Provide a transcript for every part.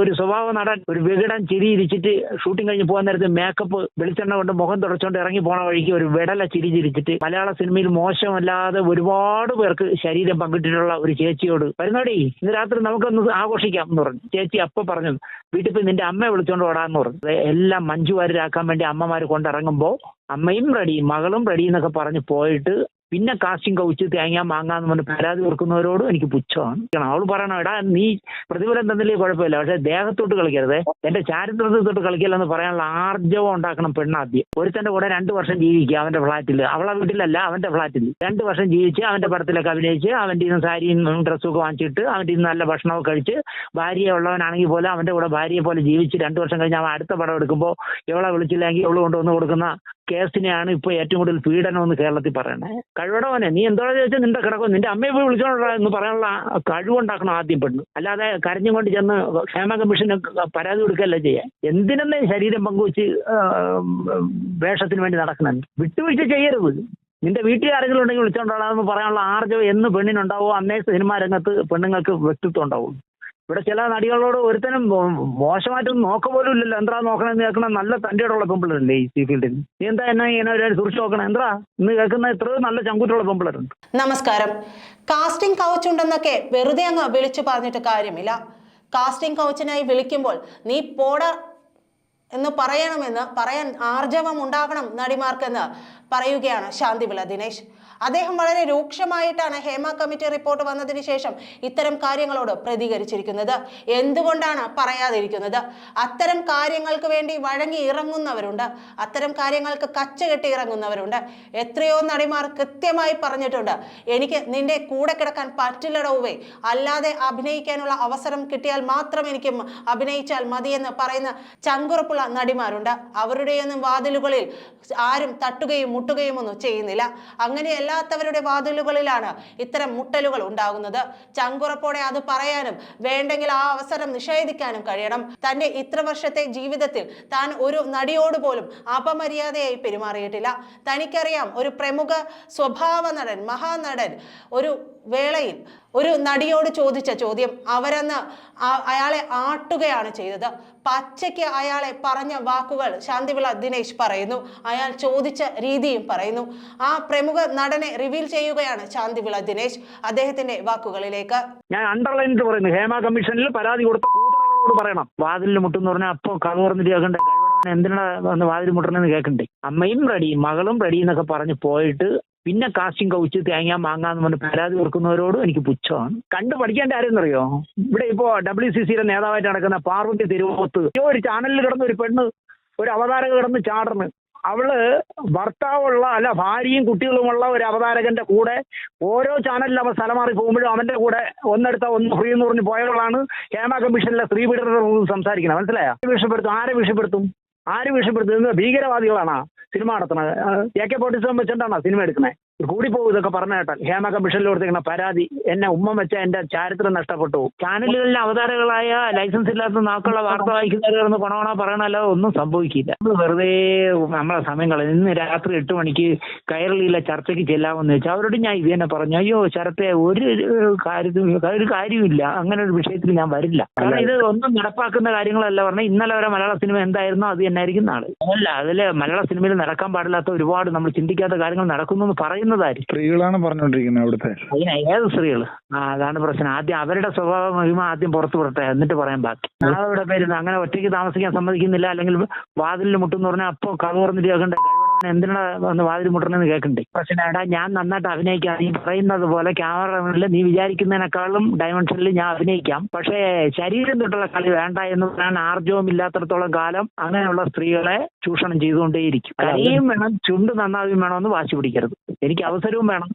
ഒരു സ്വഭാവ നടൻ ഒരു വികടൻ ചിരി ഇരിച്ചിട്ട് ഷൂട്ടിംഗ് കഴിഞ്ഞ് പോകാൻ നേരത്ത് മേക്കപ്പ് വെളിച്ചെണ്ണ കൊണ്ട് മുഖം തുടച്ചുകൊണ്ട് ഇറങ്ങി പോണ വഴിക്ക് ഒരു വിടല ചിരി ചിരിച്ചിട്ട് മലയാള സിനിമയിൽ മോശമല്ലാതെ ഒരുപാട് പേർക്ക് ശരീരം പങ്കിട്ടിട്ടുള്ള ഒരു ചേച്ചിയോട് വരുന്നോടി ഇന്ന് രാത്രി നമുക്കൊന്ന് ആഘോഷിക്കാം എന്ന് പറഞ്ഞു. ചേച്ചി അപ്പൊ പറഞ്ഞു വീട്ടിൽ പോയി നിന്റെ അമ്മയെ വിളിച്ചോണ്ട് ഓടാന്ന് പറഞ്ഞു. എല്ലാം മഞ്ജുവാരരാക്കാൻ വേണ്ടി അമ്മമാര് കൊണ്ടിറങ്ങുമ്പോൾ അമ്മയും റെഡി മകളും റെഡി എന്നൊക്കെ പറഞ്ഞ് പോയിട്ട് പിന്നെ കാസ്റ്റിംഗ് കൗച്ച് തേങ്ങ മാങ്ങാന്ന് പറഞ്ഞ് പരാതി കൊടുക്കുന്നവരോട് എനിക്ക് പുച്ഛമാണ്. അവൾ പറയണം എടാ നീ പ്രതിഫലം തന്നില്ലേ കുഴപ്പമില്ല. പക്ഷെ ദേഹത്തോട്ട് കളിക്കരുത്. എന്റെ ചാരിത്രത്തിൽ തൊട്ട് കളിക്കില്ലെന്ന് പറയാനുള്ള ആർജവം ഉണ്ടാക്കണം പെണ്ണാദ്യം ഒരുത്തന്റെ കൂടെ രണ്ടു വർഷം ജീവിക്കുക അവന്റെ ഫ്ളാറ്റിൽ അവളെ വീട്ടിലല്ല അവന്റെ ഫ്ളാറ്റിൽ രണ്ടു വർഷം ജീവിച്ച് അവന്റെ പടത്തിലൊക്കെ അഭിനയിച്ച് അവന്റെ ഇന്ന് സാരിയും ഡ്രസ്സും ഒക്കെ വാങ്ങിച്ചിട്ട് അവന്റെ ഇന്ന് നല്ല ഭക്ഷണമൊക്കെ കഴിച്ച് ഭാര്യ ഉള്ളവനാണെങ്കിൽ പോലെ അവന്റെ കൂടെ ഭാര്യയെ പോലെ ജീവിച്ച് രണ്ടു വർഷം കഴിഞ്ഞ് അവൻ അടുത്ത പടം എടുക്കുമ്പോൾ ഇവളെ വിളിച്ചില്ലെങ്കിൽ ഇവൾ കൊണ്ടുവന്ന് കൊടുക്കുന്ന കേസിനെയാണ് ഇപ്പൊ ഏറ്റവും കൂടുതൽ പീഡനം എന്ന് കേരളത്തിൽ പറയണേ കഴിവടവനെ നീ എന്താണെന്ന് ചോദിച്ചാൽ നിന്റെ കിടക്കും. നിന്റെ അമ്മയെ പോയി വിളിച്ചോണ്ടാ എന്ന് പറയാനുള്ള കഴിവുണ്ടാക്കണം ആദ്യം പെണ്ണ്. അല്ലാതെ കരഞ്ഞും കൊണ്ട് ചെന്ന് ക്ഷേമ കമ്മീഷന് പരാതി കൊടുക്കല്ല ചെയ്യാൻ എന്തിനെന്ന് ശരീരം പങ്കുവച്ച് വേഷത്തിന് വേണ്ടി നടക്കണം വിട്ടുവീഴ്ച ചെയ്യരുത്. നിന്റെ വീട്ടിൽ ആരെങ്കിലും ഉണ്ടെങ്കിൽ വിളിച്ചോണ്ടാണെന്ന് പറയാനുള്ള ആർജവം എന്ന് പെണ്ണിനുണ്ടാവോ? അന്നേ സിനിമാ രംഗത്ത് പെണ്ണുങ്ങൾക്ക് വ്യക്തിത്വം ഉണ്ടാവും ഇവിടെ ചില നടികളോട് ഒരുത്തനും മോശമായിട്ടൊന്നും നോക്ക പോലും ഇല്ലല്ലോ. എന്താ നോക്കണമെന്ന് കേൾക്കണം നല്ല തന്റെ ഉള്ള പെമ്പിളരല്ലേ ഈ സി ഫീൽഡിൽ. നീ എന്താ എന്നാ ഇങ്ങനെ ഒരു സുരക്ഷ നോക്കണം? എന്താ? ഇന്ന് കേൾക്കുന്ന എത്രയോ നല്ല ചങ്കൂറ്റുള്ള പെമ്പിളരുണ്ട് നമസ്കാരം. കാസ്റ്റിംഗ് കൗച്ച് ഉണ്ടെന്നൊക്കെ വെറുതെ അങ്ങ് വിളിച്ചു പറഞ്ഞിട്ട് കാര്യമില്ല. കാസ്റ്റിംഗ് കൗച്ചിനായി വിളിക്കുമ്പോൾ നീ പോട എന്ന് പറയണമെന്ന് പറയാൻ ആർജവം ഉണ്ടാകണം നടിമാർക്കെന്ന് പറയുകയാണ് ശാന്തിവിള ദിനേശ്. അദ്ദേഹം വളരെ രൂക്ഷമായിട്ടാണ് ഹേമ കമ്മിറ്റി റിപ്പോർട്ട് വന്നതിന് ശേഷം ഇത്തരം കാര്യങ്ങളോട് പ്രതികരിച്ചിരിക്കുന്നത്. എന്തുകൊണ്ടാണ് പറയാതിരിക്കുന്നത്? അത്തരം കാര്യങ്ങൾക്ക് വേണ്ടി വഴങ്ങി ഇറങ്ങുന്നവരുണ്ട്. അത്തരം കാര്യങ്ങൾക്ക് കച്ച കെട്ടി ഇറങ്ങുന്നവരുണ്ട്. എത്രയോ നടിമാർ കൃത്യമായി പറഞ്ഞിട്ടുണ്ട്. എനിക്ക് നിന്റെ കൂടെ കിടക്കാൻ പറ്റില്ലടവുവേ അല്ലാതെ അഭിനയിക്കാനുള്ള അവസരം കിട്ടിയാൽ മാത്രം എനിക്ക് അഭിനയിച്ചാൽ മതിയെന്ന് പറയുന്ന ചങ്കുറപ്പുള്ള നടിമാരുണ്ട്. അവരുടെയൊന്നും വാതിലുകളിൽ ആരും തട്ടുകയും മുട്ടുകയും ഒന്നും ചെയ്യുന്നില്ല അങ്ങനെയല്ലാത്തവരുടെ വാതിലുകളിലാണ് ഇത്തരം മുട്ടലുകൾ ഉണ്ടാകുന്നത്. ചങ്കുറപ്പോടെ അത് പറയാനും വേണ്ടെങ്കിൽ ആ അവസരം നിഷേധിക്കാനും കഴിയണം. തന്റെ ഇത്ര വർഷത്തെ ജീവിതത്തിൽ താൻ ഒരു നടിയോട് പോലും അപമര്യാദയായി പെരുമാറിയിട്ടില്ല. തനിക്കറിയാം ഒരു പ്രമുഖ സ്വഭാവ നടൻ മഹാനടൻ ഒരു വേളയിൽ ഒരു നടിയോട് ചോദിച്ച ചോദ്യം അവരെന്ന് അയാളെ ആട്ടുകയാണ് ചെയ്തത്. പച്ചയ്ക്ക് അയാളെ പറഞ്ഞ വാക്കുകൾ ശാന്തിവിള ദിനേശ് പറയുന്നു. അയാൾ ചോദിച്ച രീതിയും പറയുന്നു. ആ പ്രമുഖ നടനെ റിവീൽ ചെയ്യുകയാണ് ശാന്തിവിള ദിനേശ് അദ്ദേഹത്തിന്റെ വാക്കുകളിലേക്ക്. ഞാൻ അണ്ടർലൈൻ പറയുന്നു. ഹേമ കമ്മീഷനിൽ പരാതി കൊടുത്ത കൂട്ടറകളോട് പറയണം. വാതിലിൽ മുട്ടെന്ന് പറഞ്ഞാൽ അപ്പൊ കഥ പറഞ്ഞിട്ട് എന്തിനാ വാതിൽ മുട്ടണെന്ന് കേൾക്കണ്ടേ? അമ്മയും റെഡി മകളും റെഡി എന്നൊക്കെ പറഞ്ഞ് പോയിട്ട് പിന്നെ കാസ്റ്റിംഗ് കൗച്ച് തേങ്ങ മാങ്ങാന്ന് പറഞ്ഞ് പരാതി കൊടുക്കുന്നവരോടും എനിക്ക് പുച്ഛമാണ്. കണ്ടു പഠിക്കേണ്ട ആരെന്നറിയോ ഇവിടെ ഇപ്പോ ഡബ്ല്യു സി സിയുടെ നേതാവായിട്ട് നടക്കുന്ന പാർവതി തിരുവോത്ത് ഒരു ചാനലിൽ കിടന്ന ഒരു പെണ്ണ് ഒരു അവതാരക കിടന്ന് ചാടർന്ന് അവൾ ഭർത്താവുള്ള അല്ല ഭാര്യയും കുട്ടികളുമുള്ള ഒരു അവതാരകന്റെ കൂടെ ഓരോ ചാനലിൽ അവൻ സ്ഥലം മാറി പോകുമ്പോഴും അവന്റെ കൂടെ ഒന്നെടുത്ത ഒന്ന് ഫ്രീ എന്ന് പറഞ്ഞ് പോയവളാണ് ഹേമ കമ്മീഷനിലെ സ്ത്രീ കുറിച്ച് സംസാരിക്കുന്നത്. മനസ്സിലായോ? വിഷപ്പെടുത്തും ആരെ വിഷപ്പെടുത്തും ആര് വിഷപ്പെടുത്തുന്നത് ഭീകരവാദികളാണോ. സിനിമ നടത്തണത്. എ കെ ഫോർട്ടി സെവൻ വെച്ചിട്ടാണോ സിനിമ എടുക്കുന്നത് കൂടിപ്പോകും ഇതൊക്കെ പറഞ്ഞ കേട്ടാൽ. ഹേമ കമ്മീഷനിൽ കൊടുത്തിരിക്കുന്ന പരാതി എന്നെ ഉമ്മ വെച്ച എന്റെ ചാരിത്രം നഷ്ടപ്പെട്ടു. ചാനലുകളിലെ അവതാരകളായ ലൈസൻസ് ഇല്ലാത്ത നാക്കുള്ള വാർത്ത വായിക്കുന്നവരെന്ന് കൊണോണ പറയണല്ലോ ഒന്നും സംഭവിക്കില്ല. നമ്മൾ വെറുതെ നമ്മളെ സമയം കളയും ഇന്ന് രാത്രി എട്ട് മണിക്ക് കയറളിയിലെ ചർച്ചയ്ക്ക് ചെല്ലാമെന്ന് വെച്ചാൽ അവരോട് ഞാൻ ഇത് തന്നെ പറഞ്ഞു. അയ്യോ ശരത്തെ ഒരു കാര്യത്തിൽ ഒരു കാര്യമില്ല അങ്ങനെ ഒരു വിഷയത്തിൽ ഞാൻ വരില്ല. കാരണം ഇത് ഒന്നും നടപ്പാക്കുന്ന കാര്യങ്ങളല്ല പറഞ്ഞാൽ ഇന്നലെ വരെ മലയാള സിനിമ എന്തായിരുന്നോ അത് തന്നെയായിരിക്കും നാളെ. അല്ല അതിൽ മലയാള സിനിമയിൽ നടക്കാൻ പാടില്ലാത്ത ഒരുപാട് നമ്മൾ ചിന്തിക്കാത്ത കാര്യങ്ങൾ നടക്കുന്നു എന്ന് പറയുന്നതായിരിക്കും. സ്ത്രീകളാണ് പറഞ്ഞുകൊണ്ടിരിക്കുന്നത് അവിടുത്തെ. അതിന് ഏത് സ്ത്രീകൾ ആ അതാണ് പ്രശ്നം. ആദ്യം അവരുടെ സ്വഭാവ മഹിമ ആദ്യം പുറത്തു വിടട്ടെ എന്നിട്ട് പറയാൻ ബാക്കി. അവിടെ പേരുന്നു അങ്ങനെ ഒറ്റയ്ക്ക് താമസിക്കാൻ സമ്മതിക്കുന്നില്ല അല്ലെങ്കിൽ വാതിലിൽ മുട്ടെന്ന് പറഞ്ഞാൽ അപ്പൊ കഥ തുറന്നിട്ട് കേൾക്കണ്ടേ? എന്തിനാ വന്ന് വാതിൽ മുട്ടണെന്ന് കേൾക്കണ്ടേ പക്ഷേ എടാ ഞാൻ നന്നായിട്ട് അഭിനയിക്കാം. നീ പറയുന്നത് പോലെ ക്യാമറ മുന്നിൽ നീ വിചാരിക്കുന്നതിനേക്കാളും ഡയമെൻഷനിൽ ഞാൻ അഭിനയിക്കാം. പക്ഷേ ശരീരം തൊട്ടുള്ള കളി വേണ്ട എന്ന് പറയാൻ ആർജവും ഇല്ലാത്തടത്തോളം കാലം അങ്ങനെയുള്ള സ്ത്രീകളെ ചൂഷണം ചെയ്തുകൊണ്ടേയിരിക്കും. കലയും വേണം ചുണ്ട് നന്നാവുകയും വേണമെന്ന് വാശി പിടിക്കരുത്. എനിക്ക് അവസരവും വേണം.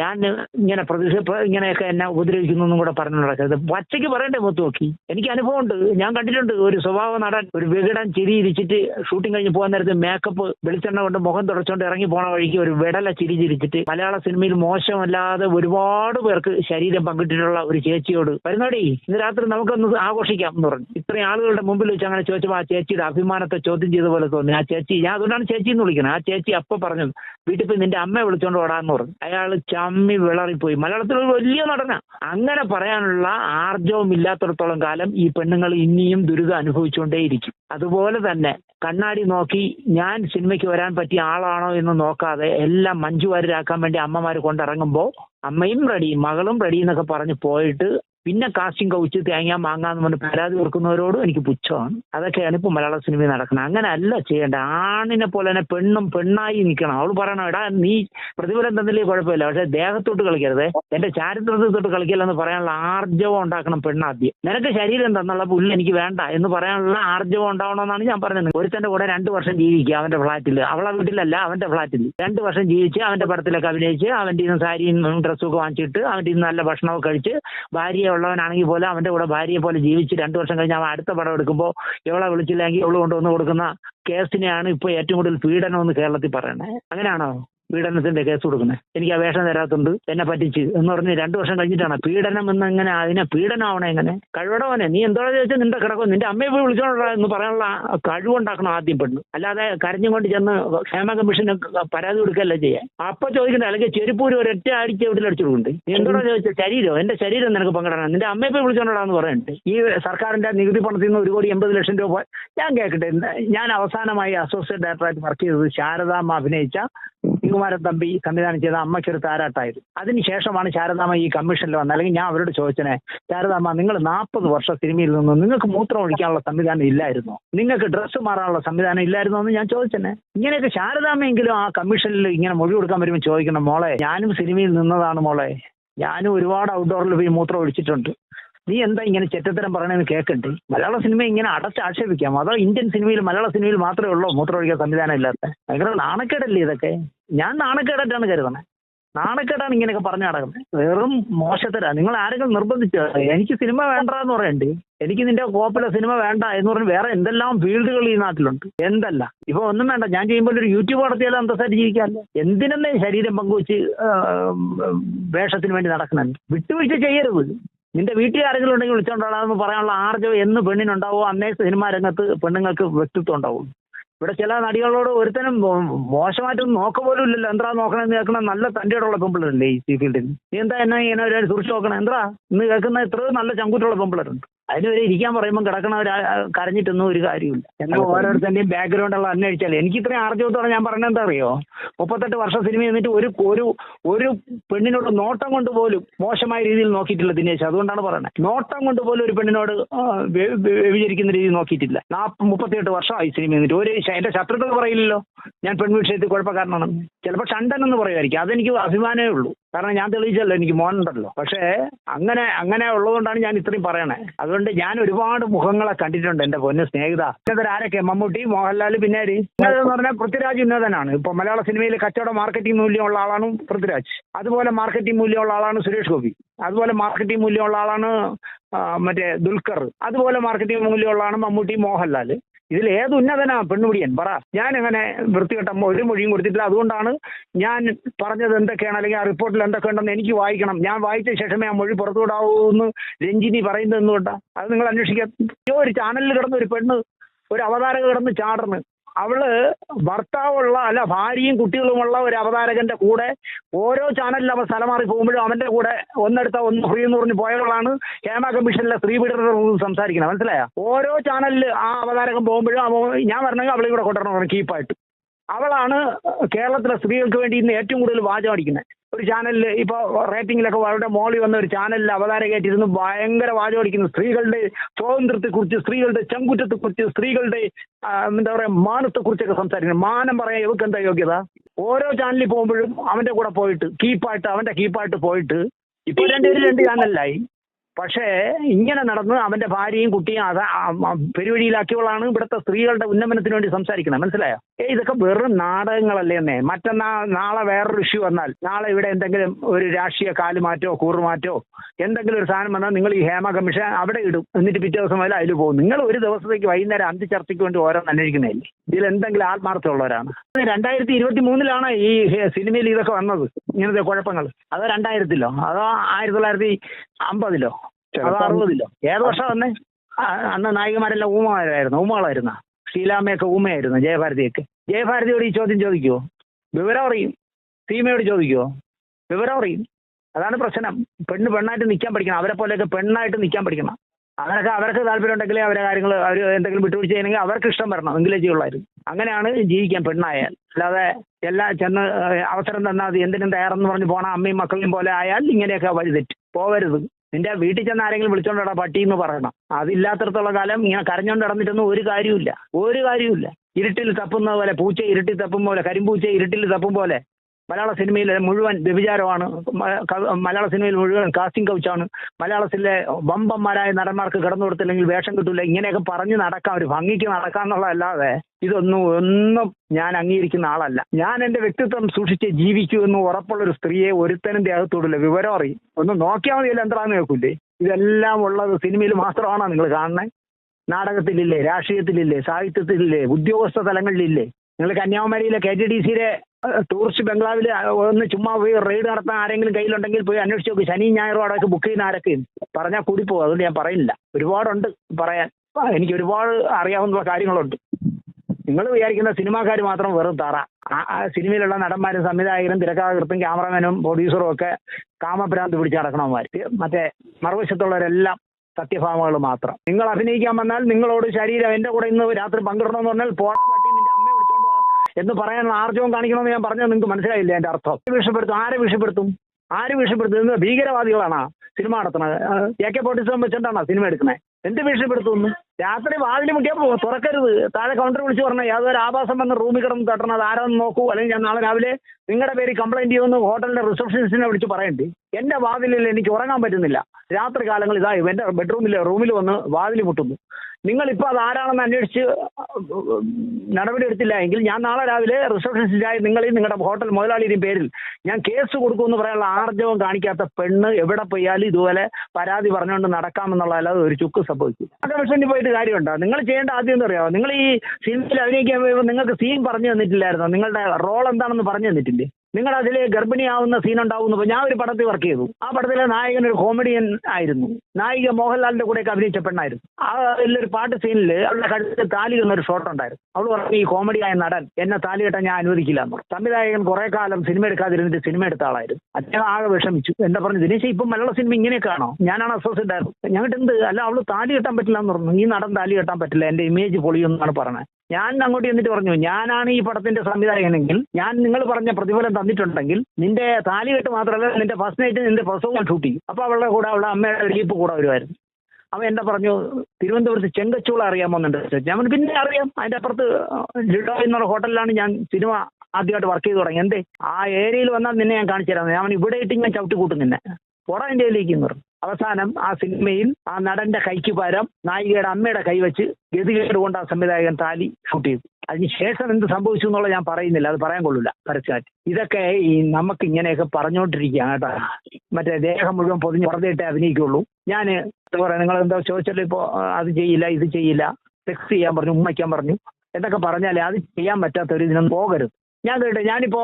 ഞാൻ ഇങ്ങനെ പ്രതീക്ഷ ഇങ്ങനെയൊക്കെ എന്നെ ഉപദ്രവിക്കുന്നു എന്നും കൂടെ പറഞ്ഞു നടക്കരുത്. പച്ചയ്ക്ക് പറയണ്ടേ മുത്ത് നോക്കി. എനിക്ക് അനുഭവമുണ്ട്. ഞാൻ കണ്ടിട്ടുണ്ട് ഒരു സ്വഭാവ നടൻ ഒരു വികടൻ ചിരി ഇരിച്ചിട്ട് ഷൂട്ടിംഗ് കഴിഞ്ഞ് പോകാൻ നേരത്ത് മേക്കപ്പ് വെളിച്ചെണ്ണ കൊണ്ട് മുഖം തുടച്ചുകൊണ്ട് ഇറങ്ങി പോണ വഴിക്ക് ഒരു വിടല ചിരി ചിരിച്ചിട്ട് മലയാള സിനിമയിൽ മോശമല്ലാതെ ഒരുപാട് പേർക്ക് ശരീരം പങ്കിട്ടിട്ടുള്ള ഒരു ചേച്ചിയോട് വരുന്നോടി ഇന്ന് രാത്രി നമുക്കൊന്ന് ആഘോഷിക്കാം എന്ന് പറഞ്ഞു. ഇത്രയും ആളുകളുടെ മുമ്പിൽ വെച്ച് അങ്ങനെ ചോദിച്ചപ്പോൾ ആ ചേച്ചിയുടെ അഭിമാനത്തെ ചോദ്യം ചെയ്ത പോലെ തോന്നി. ആ ചേച്ചി ഞാൻ അതുകൊണ്ടാണ് ചേച്ചി എന്ന് വിളിക്കുന്നത് ആ ചേച്ചി അപ്പൊ പറഞ്ഞു വീട്ടിൽ പോയി നിന്റെ അമ്മയെ വിളിച്ചോണ്ട് ഓടാന്ന് പറഞ്ഞു. അയാൾ അമ്മി വിളറിപ്പോയി. മലയാളത്തിൽ ഒരു വലിയ നടന. അങ്ങനെ പറയാനുള്ള ആർജവം ഇല്ലാത്തിടത്തോളം കാലം ഈ പെണ്ണുങ്ങൾ ഇനിയും ദുരിതം അനുഭവിച്ചുകൊണ്ടേയിരിക്കും. അതുപോലെ തന്നെ കണ്ണാടി നോക്കി ഞാൻ സിനിമയ്ക്ക് വരാൻ പറ്റിയ ആളാണോ എന്ന് നോക്കാതെ എല്ലാം മഞ്ജു വാര്യരാക്കാൻ വേണ്ടി അമ്മമാർ കൊണ്ടിറങ്ങുമ്പോൾ അമ്മയും റെഡി മകളും റെഡി എന്നൊക്കെ പറഞ്ഞ് പോയിട്ട് പിന്നെ കാസ്റ്റിംഗ് കൗച്ച് തേങ്ങ മാങ്ങാന്ന് പറഞ്ഞ് പരാതി കൊടുക്കുന്നവരോട് എനിക്ക് പുച്ഛമാണ്. അതൊക്കെയാണ് ഇപ്പൊ മലയാള സിനിമയിൽ നടക്കുന്നത്. അങ്ങനെ അല്ല ചെയ്യേണ്ട ആണിനെ പോലെ തന്നെ പെണ്ണും പെണ്ണായി നിൽക്കണം. അവൾ പറയണം എടാ നീ പ്രതിഫലം തന്നില്ലേ കുഴപ്പമില്ല. പക്ഷെ ദേഹത്തോട്ട് കളിക്കരുത്. എന്റെ ചാരിത്രത്തിൽ തൊട്ട് കളിക്കില്ലെന്ന് പറയാനുള്ള ആർജവം ഉണ്ടാക്കണം പെണ്ണാദ്യം. നിനക്ക് ശരീരം തന്നുള്ള പുല്ല് എനിക്ക് വേണ്ട എന്ന് പറയാനുള്ള ആർജവം ഉണ്ടാവണമെന്നാണ് ഞാൻ പറഞ്ഞത്. ഒരുത്തന്റെ കൂടെ രണ്ട് വർഷം ജീവിക്കുക അവന്റെ ഫ്ളാറ്റിൽ അവളെ വീട്ടിലല്ല അവന്റെ ഫ്ളാറ്റിൽ രണ്ട് വർഷം ജീവിച്ച് അവന്റെ പടത്തിലൊക്കെ അഭിനയിച്ച് അവന്റെ ഇന്ന് സാരിയും ഡ്രസ്സും ഒക്കെ വാങ്ങിച്ചിട്ട് അവന്റെ ഇന്ന് നല്ല ഭക്ഷണമൊക്കെ കഴിച്ച് ഭാര്യയെ ഉള്ളവനാണെങ്കിൽ പോലും അവന്റെ കൂടെ ഭാര്യയെ പോലെ ജീവിച്ച് രണ്ടു വർഷം കഴിഞ്ഞ് അവൻ അടുത്ത പടം എടുക്കുമ്പോൾ ഇവളെ വിളിച്ചില്ലെങ്കിൽ ഇവൾ കൊണ്ടുവന്ന് കൊടുക്കുന്ന കേസിനെയാണ് ഇപ്പോൾ ഏറ്റവും കൂടുതൽ പീഡനം എന്ന് കേരളത്തിൽ പറയണേ അങ്ങനെയാണോ? പീഡനത്തിന്റെ കേസ് കൊടുക്കുന്നത്. എനിക്ക് വേഷം തരാത്തുണ്ട്. എന്നെ പറ്റിച്ച് എന്ന് പറഞ്ഞ് രണ്ടു വർഷം കഴിഞ്ഞിട്ടാണ് പീഡനം എന്ന് എങ്ങനെ അതിനെ പീഡനമാവണേ എങ്ങനെ കഴിവടവനെ നീ എന്തോ ചോദിച്ചാൽ നിന്റെ കിടക്കും നിന്റെ അമ്മയെ പോയി വിളിച്ചോണ്ടാ എന്ന് പറയാനുള്ള കഴിവുണ്ടാക്കണം ആദ്യം പെണ്ണ്. അല്ലാതെ കരഞ്ഞും കൊണ്ട് ചെന്ന് ക്ഷേമ കമ്മീഷന് പരാതി കൊടുക്കല്ല ചെയ്യാൻ അപ്പൊ ചോദിക്കണ്ട അല്ലെങ്കിൽ ചെരുപ്പൂര് ഒരൊറ്റ അടിച്ച് വീട്ടിൽ അടിച്ചു എന്തോടാ ചോദിച്ചാൽ ശരീരം? എന്റെ ശരീരം നിനക്ക് പങ്കിടണം. നിന്റെ അമ്മയെ പോയി വിളിച്ചോണ്ടാന്ന് പറയുന്നുണ്ട് ഈ സർക്കാരിന്റെ നികുതി പണത്തിൽ നിന്ന് ഒരു കോടി എൺപത് ലക്ഷം രൂപ ഞാൻ കേൾക്കട്ടെ ഞാൻ അവസാനമായി അസോസിയേറ്റ് ഡയറക്ടറായിട്ട് വർക്ക് ചെയ്തത് ശാരദാമ്മ അഭിനയിച്ച ശ്രീകുമാരൻ തമ്പി സംവിധാനം ചെയ്ത അമ്മയ്ക്കൊരു താരാട്ടായിരുന്നു അതിനുശേഷമാണ് ശാരദാമ്മ ഈ കമ്മീഷനിൽ വന്നത്. അല്ലെങ്കിൽ ഞാൻ അവരോട് ചോദിച്ചനെ ശാരദാമ്മ നിങ്ങൾ നാൽപ്പത് വർഷം സിനിമയിൽ നിന്ന് നിങ്ങൾക്ക് മൂത്രം ഒഴിക്കാനുള്ള സംവിധാനം ഇല്ലായിരുന്നോ? നിങ്ങൾക്ക് ഡ്രസ്സ് മാറാനുള്ള സംവിധാനം ഇല്ലായിരുന്നോ? എന്ന് ഞാൻ ചോദിച്ചനെ. ഇങ്ങനെയൊക്കെ ശാരദാമ്മയെങ്കിലും ആ കമ്മീഷനിൽ ഇങ്ങനെ മൊഴി കൊടുക്കാൻ വരുമ്പോൾ ചോദിക്കണം മോളെ ഞാനും സിനിമയിൽ നിന്നതാണ് മോളെ. ഞാനും ഒരുപാട് ഔട്ട്ഡോറിൽ പോയി മൂത്രം ഒഴിച്ചിട്ടുണ്ട്. നീ എന്താ ഇങ്ങനെ ചെറ്റത്തരം പറയണെന്ന് കേൾക്കണ്ടേ മലയാള സിനിമ ഇങ്ങനെ അടച്ച് ആക്ഷേപിക്കാം അതോ ഇന്ത്യൻ സിനിമയിൽ മലയാള സിനിമയിൽ മാത്രമേ ഉള്ളൂ മൂത്രമൊഴിക്കാൻ സംവിധാനം ഇല്ലാത്ത? ഭയങ്കര നാണക്കേടല്ലേ ഇതൊക്കെ? ഞാൻ നാണക്കേടായിട്ടാണ് കരുതണേ നാണക്കേടാണ് ഇങ്ങനെയൊക്കെ പറഞ്ഞു നടക്കുന്നത് വെറും മോശത്തരാ. നിങ്ങൾ ആരെങ്കിലും നിർബന്ധിച്ചോ? എനിക്ക് സിനിമ വേണ്ട എന്ന് പറയണ്ടേ. എനിക്ക് നിന്റെ കോപ്പിലെ സിനിമ വേണ്ട എന്ന് പറഞ്ഞ് വേറെ എന്തെല്ലാം ഫീൽഡുകൾ ഈ നാട്ടിലുണ്ട്? എന്തല്ല? ഇപ്പൊ ഒന്നും വേണ്ട. ഞാൻ ചെയ്യുമ്പോൾ ഒരു യൂട്യൂബ് നടത്തിയാലും അന്തസ്സായിട്ട് ജീവിക്കാമല്ലോ എന്തിനെന്ന് ശരീരം പങ്കുവച്ച് വേഷത്തിന് വേണ്ടി നടക്കുന്നുണ്ട് വിട്ടുവീഴ്ച ചെയ്യരുത്. നിന്റെ വീട്ടിൽ ആരെങ്കിലും ഉണ്ടെങ്കിൽ വിളിച്ചോണ്ടാണെന്ന് പറയാനുള്ള ആർജവം എന്ന് പെണ്ണിനുണ്ടാവോ? അന്നേ സിനിമാ രംഗത്ത് പെണ്ണുങ്ങൾക്ക് വ്യക്തിത്വം ഉണ്ടാവും ഇവിടെ ചില നടികളോട് ഒരുത്തനും മോശമായിട്ട് നോക്ക പോലും ഇല്ലല്ലോ എന്താ നോക്കണെന്ന് കേൾക്കണം നല്ല തന്റെ ഉള്ള ഈ സീ ഫീൽഡിൽ. നീ എന്താ എന്നാ ഇങ്ങനെ ഒരു സുറിച്ച് നോക്കണം? എന്താ? ഇന്ന് കേൾക്കുന്ന എത്രയോ നല്ല ചങ്കൂറ്റുള്ള പെമ്പിളരുണ്ട് അതിന് വരെ ഇരിക്കാൻ പറയുമ്പോൾ കിടക്കണവർ കരഞ്ഞിട്ടൊന്നും ഒരു കാര്യമില്ല എന്നാൽ ഓരോരുത്തരുടെയും ബാക്ക്ഗ്രൗണ്ട് ഉള്ള അന്വേഷിച്ചാൽ എനിക്ക് ഇത്രയും ആർജവത്തോടെ ഞാൻ പറഞ്ഞ എന്താ അറിയോ മുപ്പത്തെട്ട് വർഷം സിനിമ എന്നിട്ട് ഒരു ഒരു ഒരു പെണ്ണിനോട് നോട്ടം കൊണ്ട് പോലും മോശമായ രീതിയിൽ നോക്കിയിട്ടില്ല ദിനേശ്. അതുകൊണ്ടാണ് പറയുന്നത്. നോട്ടം കൊണ്ട് പോലും ഒരു പെണ്ണിനോട് വ്യഭിചരിക്കുന്ന രീതിയിൽ നോക്കിയിട്ടില്ല. നാൽപ്പ മുപ്പത്തിയെട്ട് വർഷമായി സിനിമ എന്നിട്ട് ഒരു എന്റെ ശത്രുക്കൾ പറയില്ലല്ലോ. ഞാൻ പെൺവിഷയത്തിൽ കുഴപ്പക്കാരനാണ്. ചിലപ്പോൾ ഷണ്ടൻ എന്ന് പറയുമായിരിക്കും. അതെനിക്ക് അഭിമാനമേ ഉള്ളൂ. കാരണം ഞാൻ തെളിയിച്ചല്ലോ എനിക്ക് മോനുണ്ടല്ലോ. പക്ഷേ അങ്ങനെ അങ്ങനെ ഉള്ളതുകൊണ്ടാണ് ഞാൻ ഇത്രയും പറയണേ. അതുകൊണ്ട് ഞാൻ ഒരുപാട് മുഖങ്ങളെ കണ്ടിട്ടുണ്ട് എന്റെ പൊന്ന് സ്നേഹിത. ഇന്നത്തെ ആരൊക്കെ? മമ്മൂട്ടി മോഹൻലാൽ പിന്നെ ആര്? ഉന്നതൻ എന്ന് പറഞ്ഞാൽ പൃഥ്വിരാജ് ഉന്നതനാണ് ഇപ്പൊ മലയാള സിനിമയിൽ കച്ചവട മാർക്കറ്റിംഗ് മൂല്യമുള്ള ആളാണ് പൃഥ്വിരാജ്. അതുപോലെ മാർക്കറ്റിംഗ് മൂല്യമുള്ള ആളാണ് സുരേഷ് ഗോപി. അതുപോലെ മാർക്കറ്റിംഗ് മൂല്യമുള്ള ആളാണ് മറ്റേ ദുൽഖർ. അതുപോലെ മാർക്കറ്റിംഗ് മൂല്യമുള്ള ആളാണ് മമ്മൂട്ടി മോഹൻലാൽ ഇതിൽ ഏത് ഉന്നതനാ പെണ്ണുപിടിയൻ? പറ. ഞാൻ അങ്ങനെ വൃത്തികെട്ട ഒരു മൊഴിയും കൊടുത്തിട്ടില്ല. അതുകൊണ്ടാണ് ഞാൻ പറഞ്ഞത് എന്തൊക്കെയാണ് അല്ലെങ്കിൽ ആ റിപ്പോർട്ടിൽ എന്തൊക്കെ ഉണ്ടെന്ന് എനിക്ക് വായിക്കണം. ഞാൻ വായിച്ച ശേഷമേ ആ മൊഴി പുറത്തുവിടാവൂ എന്ന് രഞ്ജിനി പറയുന്നത് അത് നിങ്ങൾ അന്വേഷിക്കുക ഒരു ചാനലിൽ കിടന്ന് ഒരു പെണ്ണ് ഒരു അവതാരക കിടന്ന് ചാടർന്ന് അവൾ ഭർത്താവുള്ള അല്ല ഭാര്യയും കുട്ടികളുമുള്ള ഒരു അവതാരകന്റെ കൂടെ ഓരോ ചാനലിലും അവൻ സ്ഥലം മാറി പോകുമ്പോഴും അവന്റെ കൂടെ ഒന്നെടുത്ത ഒന്ന് ഫ്രീ എന്ന് പറഞ്ഞ് പോയവളാണ് ഹേമ കമ്മീഷനിലെ സ്ത്രീ പീഡന സംസാരിക്കുന്നത്. മനസ്സിലായോ? ഓരോ ചാനലിൽ ആ അവതാരകൻ പോകുമ്പോഴും ഞാൻ പറഞ്ഞെങ്കിൽ അവളെ കൂടെ കൊണ്ടുവരണം കീപ്പായിട്ട് അവളാണ് കേരളത്തിലെ സ്ത്രീകൾക്ക് വേണ്ടി ഇന്ന് ഏറ്റവും കൂടുതൽ വാചമടിക്കുന്നത് ഒരു ചാനലിൽ ഇപ്പോൾ റേറ്റിംഗിലൊക്കെ വളരെ മോളി വന്ന ഒരു ചാനലിൽ അവതാരകയായിട്ടിരുന്ന് ഭയങ്കര വാചമടിക്കുന്നു സ്ത്രീകളുടെ സ്വാതന്ത്ര്യത്തെക്കുറിച്ച് സ്ത്രീകളുടെ ചങ്കുറ്റത്തെക്കുറിച്ച് സ്ത്രീകളുടെ എന്താ പറയുക മാനത്തെക്കുറിച്ചൊക്കെ സംസാരിക്കുന്നു. മാനം പറയാൻ ഇവർക്ക് എന്താ യോഗ്യത? ഓരോ ചാനലിൽ പോകുമ്പോഴും അവന്റെ കൂടെ പോയിട്ട് കീപ്പായിട്ട് അവന്റെ കീപ്പായിട്ട് പോയിട്ട് ഇപ്പോൾ രണ്ടുപേരും രണ്ട് ചാനലിലായി പക്ഷേ ഇങ്ങനെ നടന്ന് അവന്റെ ഭാര്യയും കുട്ടിയും അത് പെരുവഴിയിലാക്കിയവളാണ് ഇവിടുത്തെ സ്ത്രീകളുടെ ഉന്നമനത്തിന് വേണ്ടി സംസാരിക്കുന്നത്. മനസ്സിലായോ? ഏ ഇതൊക്കെ വെറും നാടകങ്ങളല്ലേ എന്നേ. മറ്റന്നാ നാളെ വേറൊരു ഇഷ്യൂ വന്നാൽ നാളെ ഇവിടെ എന്തെങ്കിലും ഒരു രാഷ്ട്രീയ കാലുമാറ്റോ കൂറുമാറ്റോ എന്തെങ്കിലും ഒരു സാധനം വന്നാൽ നിങ്ങൾ ഈ ഹേമ കമ്മീഷൻ അവിടെ ഇടും. എന്നിട്ട് പിറ്റേ ദിവസം വരെ അതിൽ പോകും. നിങ്ങൾ ഒരു ദിവസത്തേക്ക് വൈകുന്നേരം അന്തി ചർച്ചയ്ക്ക് വേണ്ടി ഓരോന്ന് അന്വേഷിക്കുന്നതല്ലേ? ഇതിൽ എന്തെങ്കിലും ആത്മാർത്ഥമുള്ളവരാണ്. രണ്ടായിരത്തി ഇരുപത്തി മൂന്നിലാണ് ഈ സിനിമയിൽ ഇതൊക്കെ വന്നത്. ഇങ്ങനത്തെ കുഴപ്പങ്ങൾ. അതോ രണ്ടായിരത്തിലോ? അതോ ആയിരത്തി തൊള്ളായിരത്തി അമ്പതിലോ? അതോ അറുപതിലോ? ഏത് വർഷം വന്നേ? അന്ന് നായികമാരെല്ലാം ഊമമാരായിരുന്നു ഊമകളായിരുന്ന? ഷീലാമ്മയൊക്കെ ഊമയായിരുന്നു ജയഭാരതിയൊക്കെ? ജയഭാരതിയോട് ഈ ചോദ്യം ചോദിക്കുമോ വിവരം അറിയും. സീമയോട് ചോദിക്കുമോ വിവരം അറിയും. അതാണ് പ്രശ്നം. പെണ്ണ് പെണ്ണായിട്ട് നിൽക്കാൻ പഠിക്കണം. അവരെ പോലെയൊക്കെ പെണ്ണായിട്ട് നിൽക്കാൻ പഠിക്കണം. അങ്ങനെയൊക്കെ അവർക്ക് താല്പര്യം ഉണ്ടെങ്കിൽ അവരെ കാര്യങ്ങൾ അവർ എന്തെങ്കിലും വിട്ടുവീഴ്ച ചെയ്യണമെങ്കിൽ അവർക്ക് ഇഷ്ടം വരണം. എങ്കിലേ ചെയ്യുള്ളായിരുന്നു. അങ്ങനെയാണ് ജീവിക്കാൻ പെണ്ണായാൽ. അല്ലാതെ എല്ലാ ചെന്ന് അവസരം തന്നാൽ മതി. എന്തിനും തയ്യാറെന്ന് പറഞ്ഞ് പോണ അമ്മയും മക്കളെയും പോലെ ആയാൽ ഇങ്ങനെയൊക്കെ വഴി തെറ്റും. പോവരുത്. നിന്റെ വീട്ടിൽ ചെന്ന് ആരെങ്കിലും വിളിച്ചോണ്ടടാ പട്ടി എന്ന് പറയണം. അതില്ലാത്തടത്തോളം കാലം ഇങ്ങനെ കരഞ്ഞോണ്ട് നടന്നിട്ടൊന്നും ഒരു കാര്യമില്ല ഒരു കാര്യമില്ല ഇരുട്ടിൽ തപ്പുന്ന പോലെ പൂച്ച ഇരുട്ടിൽ തപ്പും പോലെ കരിമ്പൂച്ച ഇരുട്ടിൽ തപ്പും പോലെ മലയാള സിനിമയിൽ മുഴുവൻ വ്യഭിചാരമാണ്. മലയാള സിനിമയിൽ മുഴുവൻ കാസ്റ്റിംഗ് കൗച്ചാണ് മലയാളത്തിലെ വമ്പന്മാരായ നടന്മാർക്ക് കടന്നു കൊടുത്തില്ലെങ്കിൽ വേഷം കിട്ടില്ല ഇങ്ങനെയൊക്കെ പറഞ്ഞ് നടക്കാം ഒരു ഭംഗിക്ക് നടക്കാം എന്നുള്ളതല്ലാതെ ഇതൊന്നും ഒന്നും ഞാൻ അംഗീകരിക്കുന്ന ആളല്ല. ഞാൻ എന്റെ വ്യക്തിത്വം സൂക്ഷിച്ച് ജീവിക്കൂ എന്ന് ഉറപ്പുള്ള ഒരു സ്ത്രീയെ ഒരുത്തനും ദേഹത്തോടില്ല വിവരം അറിയും. ഒന്ന് നോക്കിയാൽ മതിയല്ലോ എന്താന്ന് കേൾക്കൂലേ ഇതെല്ലാം ഉള്ളത് സിനിമയിൽ മാത്രമാണോ നിങ്ങൾ കാണുന്നത് നാടകത്തിലില്ലേ? രാഷ്ട്രീയത്തിലില്ലേ? സാഹിത്യത്തിലില്ലേ? ഉദ്യോഗസ്ഥ തലങ്ങളിലില്ലേ? നിങ്ങൾ കന്യാകുമാരിയിലെ കെ ടി ഡി സിയിലെ ടൂറിസ്റ്റ് ബംഗ്ലാവിൽ ഒന്ന് ചുമ്മാ പോയി റെയ്ഡ് നടത്താൻ ആരെങ്കിലും കയ്യിലുണ്ടെങ്കിൽ പോയി അന്വേഷിച്ച് നോക്കി. ശനി ഞായറും അടക്കം ബുക്ക് ചെയ്യുന്ന ആരൊക്കെ പറഞ്ഞാൽ കൂടി പോകും അതുകൊണ്ട് ഞാൻ പറയുന്നില്ല. ഒരുപാടുണ്ട് പറയാൻ. എനിക്ക് ഒരുപാട് അറിയാവുന്ന കാര്യങ്ങളുണ്ട്. നിങ്ങൾ വിചാരിക്കുന്ന സിനിമാക്കാർ മാത്രം വെറും തറ. സിനിമയിലുള്ള നടന്മാരും സംവിധായകരും തിരക്കഥാകൃത്തും ക്യാമറമാനും പ്രൊഡ്യൂസറും ഒക്കെ കാമഭ്രാന്ത് പിടിച്ച് നടക്കണമാർ മറ്റേ മറുവശത്തുള്ളവരെല്ലാം സത്യഭാമകൾ മാത്രം. നിങ്ങൾ അഭിനയിക്കാൻ വന്നാൽ നിങ്ങളോട് ശരീരം എന്റെ കൂടെ ഇന്ന് രാത്രി പങ്കിടണമെന്ന് പറഞ്ഞാൽ പോടാ പട്ടി നിന്റെ അമ്മയെ വിളിച്ചോണ്ട് വാ എന്ന് പറയാനുള്ള ആർജവം കാണിക്കണമെന്ന് ഞാൻ പറഞ്ഞത് നിങ്ങൾക്ക് മനസ്സിലായില്ല എന്റെ അർത്ഥം? വിഷപ്പെടുത്തും ആരെ വിഷപ്പെടുത്തും ആര് വിഷപ്പെടുത്തുന്നത് ഭീകരവാദികളാണ് സിനിമ നടത്തുന്നത്? A K forty seven cinema എടുക്കുന്നത്? എന്ത് ഭീഷണിപ്പെടുത്തുന്നു രാത്രി വാതിൽ മുട്ടിയപ്പോ തുറക്കരുത്. താഴെ കൗണ്ടർ വിളിച്ചു പറഞ്ഞാൽ യാതൊരു ആവാസം വന്ന് റൂമിൽ കിടന്ന് തട്ടണത് ആരാന്ന് നോക്കൂ. അല്ലെങ്കിൽ ഞാൻ നാളെ രാവിലെ നിങ്ങളുടെ പേര് കംപ്ലൈന്റ് ചെയ്യുമെന്ന് ഹോട്ടലിന്റെ റിസപ്ഷനിസ്റ്റിനെ വിളിച്ച് പറയണ്ടേ. എന്റെ വാതിലിൽ എനിക്ക് ഉറങ്ങാൻ പറ്റുന്നില്ല. രാത്രി കാലങ്ങൾ ഇതായി എന്റെ ബെഡ്റൂമിൽ റൂമിൽ വന്ന് വാതിൽ മുട്ടുന്നു. നിങ്ങൾ ഇപ്പൊ അത് ആരാണെന്ന് അന്വേഷിച്ച് നടപടി എടുത്തില്ല എങ്കിൽ ഞാൻ നാളെ രാവിലെ റിസപ്ഷനിസ്റ്റായി നിങ്ങളെയും നിങ്ങളുടെ ഹോട്ടൽ മുതലാളിയുടെയും പേരിൽ ഞാൻ കേസ് കൊടുക്കുമെന്ന് പറയാനുള്ള ആർജവം കാണിക്കാത്ത പെണ്ണ് എവിടെ പോയാലും ഇതുപോലെ പരാതി പറഞ്ഞുകൊണ്ട് നടക്കാമെന്നുള്ളതല്ലാതെ ഒരു ചുക്ക് സംഭവിക്കും ആ കമ്മീഷനിൽ പോയിട്ട് കാര്യമുണ്ടോ? നിങ്ങൾ ചെയ്യേണ്ട ആദ്യം എന്താ അറിയാമോ നിങ്ങൾ ഈ സിനിമയിൽ അഭിനയിക്കാൻ നിങ്ങൾക്ക് സീൻ പറഞ്ഞു തന്നിട്ടില്ലായിരുന്നോ? നിങ്ങളുടെ റോൾ എന്താണെന്ന് പറഞ്ഞു തന്നിട്ടില്ലേ? നിങ്ങൾ അതിൽ ഗർഭിണിയാവുന്ന സീൻ ഉണ്ടാവുന്നു ഞാൻ ഒരു പടത്തിൽ വർക്ക് ചെയ്തു. ആ പടത്തിലെ നായകൻ ഒരു കോമഡിയൻ ആയിരുന്നു. നായിക മോഹൻലാലിന്റെ കൂടെയൊക്കെ അഭിനയിച്ച പെണ്ണായിരുന്നു. ആ ഒരു പാട്ട് സീനിൽ അവളുടെ കഴുത്ത് താലി എന്നൊരു ഷോട്ട് ഉണ്ടായിരുന്നു. അവൾ പറഞ്ഞു ഈ കോമഡിയായ നടൻ എന്നെ താലി കെട്ടാൻ ഞാൻ അനുവദിക്കില്ല. സംവിധായകൻ കുറെ കാലം സിനിമ എടുക്കാതിരുന്നിട്ട് സിനിമ എടുത്ത ആളായിരുന്നു. അദ്ദേഹം ആകെ വിഷമിച്ചു. എന്താ പറഞ്ഞു ദിനേശ് ഇപ്പം മലയാള സിനിമ ഇങ്ങനെയൊക്കെയാണോ ഞാനാണ് അസോസിയേറ്റ് ആയിരുന്നു ഞങ്ങൾ എന്ത് അല്ല അവൾ താലി കെട്ടാൻ പറ്റില്ല എന്ന് പറഞ്ഞു. ഈ നടൻ താലി കെട്ടാൻ പറ്റില്ല. എന്റെ ഇമേജ് പൊളിയെന്നാണ് പറഞ്ഞത്. ഞാൻ അങ്ങോട്ട് എന്നിട്ട് പറഞ്ഞു ഞാനാണ് ഈ പടത്തിന്റെ സംവിധായകനെങ്കിൽ ഞാൻ നിങ്ങൾ പറഞ്ഞ പ്രതിഫലം തന്നിട്ടുണ്ടെങ്കിൽ നിന്റെ താലികെട്ട് മാത്രമല്ല നിന്റെ ഫസ്റ്റ് നൈറ്റ് നിന്റെ പ്രസവം ഷൂട്ട് ചെയ്യും അപ്പൊ അവളുടെ കൂടെ അവളുടെ അമ്മയുടെ ലീപ്പ് കൂടെ വരുമായിരുന്നു. അവൻ എന്താ പറഞ്ഞു തിരുവനന്തപുരത്ത് ചെങ്കച്ചോള അറിയാമോന്നുണ്ട്. ഞാൻ പിന്നെ അറിയാം. അതിന്റെ അപ്പുറത്ത് ലിഡോ എന്നുള്ള ഹോട്ടലിലാണ് ഞാൻ സിനിമ ആദ്യമായിട്ട് വർക്ക് ചെയ്ത് തുടങ്ങി എന്തേ? ആ ഏരിയയിൽ വന്നാൽ നിന്നെ ഞാൻ കാണിച്ചു തരാം ഞാൻ ഇവിടെ ഇട്ട് ഞാൻ ചവിട്ടി കൂട്ടും നിന്നെ. പോടാ എന്റെ കയ്യിലേക്ക് എന്ന് പറഞ്ഞു. അവസാനം ആ സിനിമയിൽ ആ നടന്റെ കൈക്ക് പകരം നായികയുടെ അമ്മയുടെ കൈവച്ച് ഗതികേട് കൊണ്ട് ആ സംവിധായകൻ താലി ഷൂട്ട് ചെയ്തു. അതിന് ശേഷം എന്ത് സംഭവിച്ചു എന്നുള്ളത് ഞാൻ പറയുന്നില്ല. അത് പറയാൻ കൊള്ളില്ല പരസ്യമായിട്ട്. ഇതൊക്കെ ഈ നമുക്ക് ഇങ്ങനെയൊക്കെ പറഞ്ഞുകൊണ്ടിരിക്കുകയാണ് കേട്ടോ. മറ്റേ ദേഹം മുഴുവൻ പൊതിഞ്ഞ് വെറുതെ അഭിനയിക്കുള്ളൂ. ഞാൻ പറയാ നിങ്ങൾ എന്താ ചോദിച്ചാലും ഇപ്പോൾ അത് ചെയ്യില്ല ഇത് ചെയ്യില്ല സെക്സ് ചെയ്യാൻ പറഞ്ഞു ഉമ്മയ്ക്കാൻ പറഞ്ഞു എന്നൊക്കെ പറഞ്ഞാലേ അത് ചെയ്യാൻ പറ്റാത്ത ഒരു ഇതിനും പോകരുത്. ഞാൻ കേട്ടെ ഞാനിപ്പോ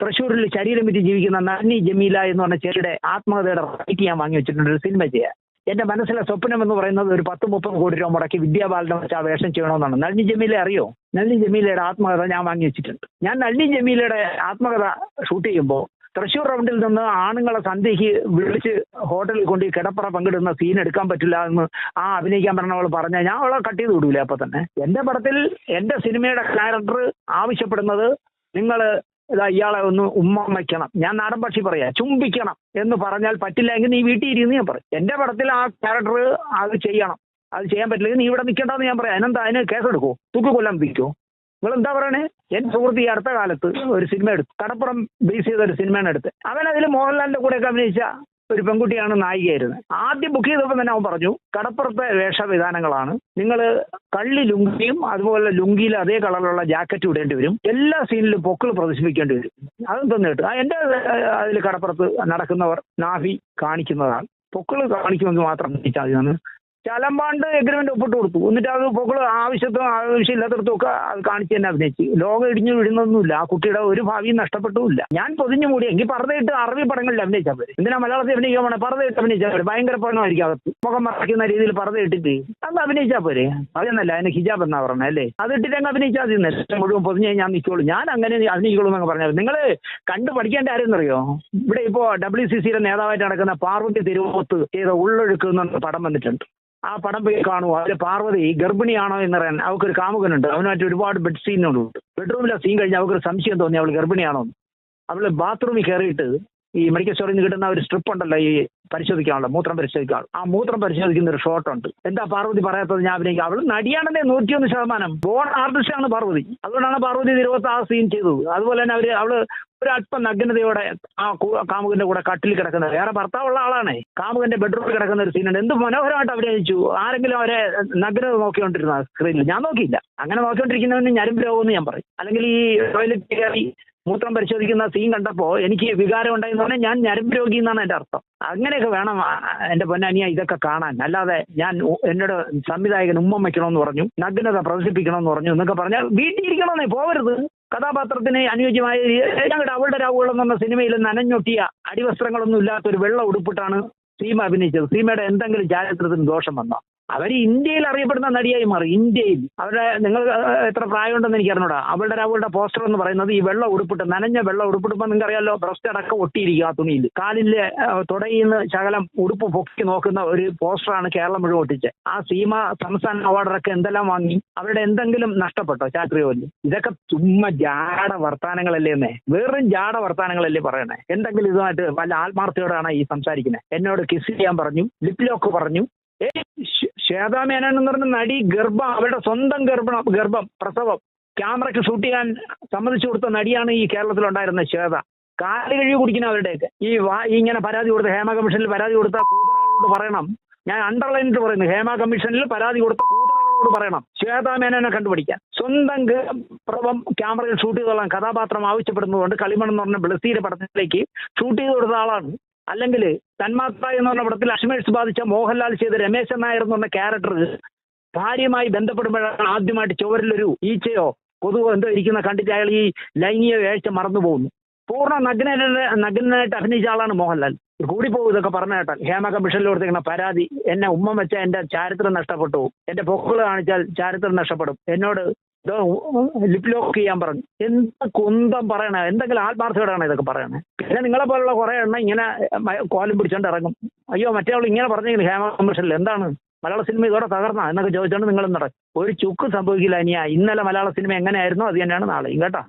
തൃശ്ശൂരിൽ ശരീരം വിറ്റ് ജീവിക്കുന്ന നന്നി ജമീല എന്ന് പറഞ്ഞ ചെടിയുടെ ആത്മകഥയുടെ റൈറ്റ് ഞാൻ വാങ്ങി വെച്ചിട്ടുണ്ട് ഒരു സിനിമ ചെയ്യാൻ. എന്റെ മനസ്സിലെ സ്വപ്നം എന്ന് പറയുന്നത് ഒരു പത്ത് മുപ്പത് കോടി രൂപ മുടക്കി വിദ്യാബാലനെ വെച്ച് ആ വേഷം ചെയ്യണമെന്നാണ്. നളിനി ജമീല അറിയോ? നളിനി ജമീലയുടെ ആത്മകഥ ഞാൻ വാങ്ങി വെച്ചിട്ടുണ്ട്. ഞാൻ നളിനി ജമീലയുടെ ആത്മകഥ ഷൂട്ട് ചെയ്യുമ്പോൾ തൃശ്ശൂർ റൗണ്ടിൽ നിന്ന് ആണുങ്ങളെ സന്ധ്യയ്ക്ക് വിളിച്ച് ഹോട്ടലിൽ കൊണ്ട് കിടപ്പറ പങ്കിടുന്ന സീൻ എടുക്കാൻ പറ്റില്ല എന്ന് ആ അഭിനയിക്കാൻ പറഞ്ഞവൾ പറഞ്ഞ ഞാൻ അവളെ കട്ട് ചെയ്ത് വിടൂല അപ്പൊ തന്നെ. എന്റെ പടത്തിൽ എന്റെ സിനിമയുടെ ക്യാരക്ടർ ആവശ്യപ്പെടുന്നത് നിങ്ങൾ ഇയാളെ ഒന്ന് ഉമ്മ വയ്ക്കണം. ഞാൻ നാടൻ പക്ഷി പറയാ ചുംബിക്കണം എന്ന് പറഞ്ഞാൽ പറ്റില്ല എങ്കിൽ നീ വീട്ടിൽ ഇരുന്ന് ഞാൻ പറയും. എന്റെ പടത്തിൽ ആ ക്യാരക്ടർ അത് ചെയ്യണം. അത് ചെയ്യാൻ പറ്റില്ലെങ്കിൽ നീ ഇവിടെ നിൽക്കണ്ടെന്ന് ഞാൻ പറയാം. അതിനെന്താ അതിന് കേസെടുക്കോ? തൂക്ക് കൊല്ലാൻ വിൽക്കോ? നിങ്ങൾ എന്താ പറയണേ? എന്റെ സുഹൃത്ത് ഈ അടുത്ത കാലത്ത് ഒരു സിനിമ എടുത്തു. കടപ്പുറം ബേസ് ചെയ്ത ഒരു സിനിമയാണ് എടുത്ത് അവൻ അതിൽ മോഹൻലാലിന്റെ കൂടെയൊക്കെ അഭിനയിച്ച ഒരു പെൺകുട്ടിയാണ് നായികയായിരുന്നത് ആദ്യം ബുക്ക് ചെയ്തപ്പോൾ തന്നെ അവൻ പറഞ്ഞു കടപ്പുറത്തെ വേഷവിധാനങ്ങളാണ്. നിങ്ങൾ കള്ളി ലുങ്കിയും അതുപോലെ ലുങ്കിയിൽ അതേ കളറിലുള്ള ജാക്കറ്റ് ഇടേണ്ടി വരും. എല്ലാ സീനിലും പൊക്കിൾ പ്രദർശിപ്പിക്കേണ്ടി വരും. അതും തന്നിട്ട് ആ അതിൽ കടപ്പുറത്ത് നടക്കുന്നവർ നാഫി കാണിക്കുന്നതാണ്. പൊക്കിൾ കാണിക്കുമെങ്കിൽ മാത്രം ചോദിച്ചാൽ മതി. ചലമ്പാണ്ട് എഗ്രിമെന്റ് ഒപ്പിട്ട് കൊടുത്തു. എന്നിട്ട് അത് പൊക്കൾ ആവശ്യത്തും ആവശ്യമില്ലാത്തടത്തും ഒക്കെ അത് കാണിച്ച് തന്നെ അഭിനയിച്ചു. ലോകം ഇടിഞ്ഞു വീഴുന്നൊന്നുമില്ല. ആ കുട്ടിയുടെ ഒരു ഭാവിയും നഷ്ടപ്പെട്ടുമില്ല. ഞാൻ പൊതിഞ്ഞു മൂടി. എങ്കിൽ പറഞ്ഞിട്ട് അറബി പടങ്ങളിൽ അഭിനയിച്ചാൽ പോരെ. എന്തിനാ മലയാളത്തിൽ അഭിനയിക്കാൻ പോണേ? പറഞ്ഞിട്ട് അഭിനയിച്ചാൽ പോരെ. ഭയങ്കര പണമായിരിക്കും അകത്ത്. മുഖം മറക്കുന്ന രീതിയിൽ പറഞ്ഞിട്ടിട്ട് അത് അഭിനയിച്ചാൽ പോരെ. അതെന്നല്ല അതിന് ഹിജാബ് എന്നാ പറഞ്ഞത് അല്ലേ? അത് ഇട്ടിട്ട് അങ്ങ് അഭിനയിച്ചാൽ മതി നെറ്റ് മുഴുവൻ പൊതിഞ്ഞ് ഞാൻ നിൽക്കുള്ളൂ ഞാൻ അങ്ങനെ അഭിനയിക്കുള്ളൂ എന്നൊക്കെ പറഞ്ഞത് നിങ്ങൾ കണ്ട് പഠിക്കേണ്ട ആരെന്നറിയോ ഇവിടെ ഇപ്പോ ഡബ്ല്യു സി സിയുടെ നേതാവായിട്ട് നടക്കുന്ന പാർവതി തിരുവോത്ത് ചെയ്ത ഉള്ളൊഴുക്ക് പടം വന്നിട്ടുണ്ട്. ആ പടം പോയി കാണുമോ അതിൽ പാർവതി ഗർഭിണിയാണോ എന്നറിയാൻ അവൾക്കൊരു കാമുകനുണ്ട്. അവനുമായിട്ട് ഒരുപാട് ബെഡ് സീനുകളുണ്ട് ബെഡ്റൂമിലെ സീൻ കഴിഞ്ഞ് അവൾക്കൊരു സംശയം തോന്നി അവൾ ഗർഭിണിയാണോ അവൾ ബാത്റൂമിൽ കയറിയിട്ട് ഈ മെഡിക്കൽ സ്റ്റോറിൽ നിന്ന് കിട്ടുന്ന ഒരു സ്ട്രിപ്പ് ഉണ്ടല്ലോ ഈ പരിശോധിക്കാനുള്ള മൂത്രം പരിശോധിക്കാനുള്ള. ആ മൂത്രം പരിശോധിക്കുന്ന ഒരു ഷോട്ട് ഉണ്ട്. എന്താ പാർവതി പറയാത്തത് ഞാൻ അഭിനയിക്കും. അവൾ നടിയാണെന്നേ നൂറ്റിയൊന്ന് ശതമാനം. ബോൺ ആർട്ടിസ്റ്റാണ് പാർവതി. അതുകൊണ്ടാണ് പാർവതി തിരുവത്ത് ആ സീൻ ചെയ്തത്. അതുപോലെ തന്നെ അവർ അവൾ ഒരു അല്പം നഗ്നതയോടെ ആ കാമുകന്റെ കൂടെ കട്ടിൽ കിടക്കുന്നത് വേറെ ഭർത്താവുള്ള ആളാണ്. കാമുകന്റെ ബെഡ്റൂമിൽ കിടക്കുന്ന ഒരു സീനുണ്ട് എന്ത് മനോഹരമായിട്ട് അഭിനയിച്ചു. ആരെങ്കിലും അവരെ നഗ്നത നോക്കിക്കൊണ്ടിരുന്ന സ്ക്രീനിൽ ഞാൻ നോക്കിയില്ല. അങ്ങനെ നോക്കിക്കൊണ്ടിരിക്കുന്നവന് ഞരമ്പ് രോഗമെന്ന് ഞാൻ പറയും. അല്ലെങ്കിൽ ഈ ടോയ്ലറ്റ് കയറി മൂത്രം പരിശോധിക്കുന്ന സീൻ കണ്ടപ്പോൾ എനിക്ക് വികാരം ഉണ്ടായെന്ന് പറഞ്ഞാൽ ഞാൻ ഞരമ്പ് രോഗി എന്നാണ് എന്റെ അർത്ഥം. അങ്ങനെയൊക്കെ വേണം എന്റെ പൊന്നനിയ ഇതൊക്കെ കാണാൻ. അല്ലാതെ ഞാൻ എന്നോട് സംവിധായകൻ ഉമ്മം വെക്കണമെന്ന് പറഞ്ഞു നഗ്നത പ്രദർശിപ്പിക്കണമെന്ന് പറഞ്ഞു എന്നൊക്കെ പറഞ്ഞാൽ വീട്ടിൽ ഇരിക്കണമെന്നേ കഥാപാത്രത്തിന് അനുയോജ്യമായ ഞങ്ങളുടെ അവളുടെ രാവുകൾ എന്ന സിനിമയിൽ നനഞ്ഞൊട്ടിയ അടിവസ്ത്രങ്ങളൊന്നും ഇല്ലാത്ത ഒരു വെള്ള ഉടുപ്പിട്ടാണ് സീമ അഭിനയിച്ചത്. സീമയുടെ എന്തെങ്കിലും ചാരിത്രത്തിന് ദോഷം വന്നോ? അവർ ഇന്ത്യയിൽ അറിയപ്പെടുന്ന നടിയായി മാറി ഇന്ത്യയിൽ. അവരുടെ നിങ്ങൾ എത്ര പ്രായമുണ്ടെന്ന് എനിക്ക് അറിഞ്ഞൂടാ അവളുടെ അവളുടെ പോസ്റ്റർ എന്ന് പറയുന്നത് ഈ വെള്ളം ഉടുപ്പിട്ട് നനഞ്ഞ വെള്ളം ഉടുപ്പിടുമ്പോൾ നിങ്ങൾക്ക് അറിയാലോ ബ്രസ്റ്റ് അടക്കം ഒട്ടിയിരിക്കും ആ തുണിയിൽ. കാലിലെ തുടയിന്ന് ശകലം ഉടുപ്പ് പൊക്കി നോക്കുന്ന ഒരു പോസ്റ്ററാണ് കേരളം മുഴുവൻ ഒട്ടിച്ച് ആ സീമ സംസ്ഥാന അവാർഡറൊക്കെ എന്തെല്ലാം വാങ്ങി അവരുടെ എന്തെങ്കിലും നഷ്ടപ്പെട്ടോ ചാക്രിയോൽ ഇതൊക്കെ ചുമ്മാ ജാട വർത്താനങ്ങളല്ലേ എന്നേ വെറും ജാട വർത്താനങ്ങളല്ലേ പറയണേ? എന്തെങ്കിലും ഇതുമായിട്ട് വല്ല ആത്മാർത്ഥയോടാണ് ഈ സംസാരിക്കുന്നത് എന്നോട് കിസ് ചെയ്യാൻ പറഞ്ഞു ലിപ് ലോക്ക് പറഞ്ഞു ശ്വേതാ മേനോൻ എന്ന് പറഞ്ഞ നടി ഗർഭം അവരുടെ സ്വന്തം ഗർഭം ഗർഭം പ്രസവം ക്യാമറയ്ക്ക് ഷൂട്ട് ചെയ്യാൻ സമ്മതിച്ചു കൊടുത്ത നടിയാണ് ഈ കേരളത്തിലുണ്ടായിരുന്ന ശ്വേത. കാൽ കഴുകി കുടിക്കുന്ന അവരുടെയൊക്കെ. ഈ വാ ഇങ്ങനെ പരാതി കൊടുത്ത ഹേമ കമ്മീഷനിൽ പരാതി കൊടുത്ത കൂതറകളോട് പറയണം. ഞാൻ അണ്ടർലൈനിട്ട് പറയുന്നു. ഹേമ കമ്മീഷനിൽ പരാതി കൊടുത്ത കൂതറകളോട് പറയണം. ശ്വേതാ മേനോനെ കണ്ടുപിടിക്കാൻ. സ്വന്തം പ്രഭം ക്യാമറയിൽ ഷൂട്ട് ചെയ്തോളാം കഥാപാത്രം ആവശ്യപ്പെടുന്നതുകൊണ്ട് കളിമൺ എന്ന് പറഞ്ഞ ബ്ലസീരെ പടത്തിലേക്ക് ഷൂട്ട് ചെയ്ത് കൊടുത്ത ആളാണ് അല്ലെങ്കിൽ തന്മാത്ര എന്ന് പറഞ്ഞ പടത്തിൽ അഷ്മേഴ്സ് ബാധിച്ച മോഹൻലാൽ ചെയ്ത രമേശൻ നായർ എന്ന് പറഞ്ഞ ക്യാരക്ടർ ഭാര്യയുമായി ബന്ധപ്പെടുമ്പോഴാണ് ആദ്യമായിട്ട് ചുവരിലൊരു ഈച്ചയോ കൊതുകോ എന്തോ ഇരിക്കുന്ന കണ്ടിട്ട് അയാൾ ഈ ലൈംഗിക വേഴ്ച മറന്നു പോകുന്നു. പൂർണ നഗ്നനായിട്ട് നഗ്നനായിട്ട് അഭിനയിച്ച ആളാണ് മോഹൻലാൽ. കൂടിപ്പോകും ഇതൊക്കെ പറഞ്ഞ കേട്ടാൽ. ഹേമ കമ്മീഷനിൽ കൊടുത്തിരിക്കുന്ന പരാതി എന്നെ ഉമ്മ വെച്ച എന്റെ ചാരിത്രം നഷ്ടപ്പെട്ടു. എന്റെ പൊക്കുകൾ കാണിച്ചാൽ ചാരിത്രം നഷ്ടപ്പെടും. എന്നോട് ലിപ് ലോക്ക് ചെയ്യാൻ പറഞ്ഞു. എന്ത് കുന്തം പറയണേ? എന്തെങ്കിലും ആത്മാർത്ഥയോടാണ് ഇതൊക്കെ പറയണേ? പിന്നെ നിങ്ങളെ പോലുള്ള കുറെ എണ്ണം ഇങ്ങനെ കോലം പിടിച്ചോണ്ട് ഇറങ്ങും. അയ്യോ മറ്റേ ആൾ ഇങ്ങനെ പറഞ്ഞെങ്കിൽ ഹേമ കമ്മീഷനിൽ എന്താണ്? മലയാള സിനിമ ഇതോടെ തകർന്ന എന്നൊക്കെ ചോദിച്ചോണ്ട് നിങ്ങൾ നടക്കും ഒരു ചുക്ക് സംഭവിക്കില്ല ഇനിയാ. ഇന്നലെ മലയാള സിനിമ എങ്ങനെയായിരുന്നോ? അത് തന്നെയാണ് നാളെയും കേട്ടോ?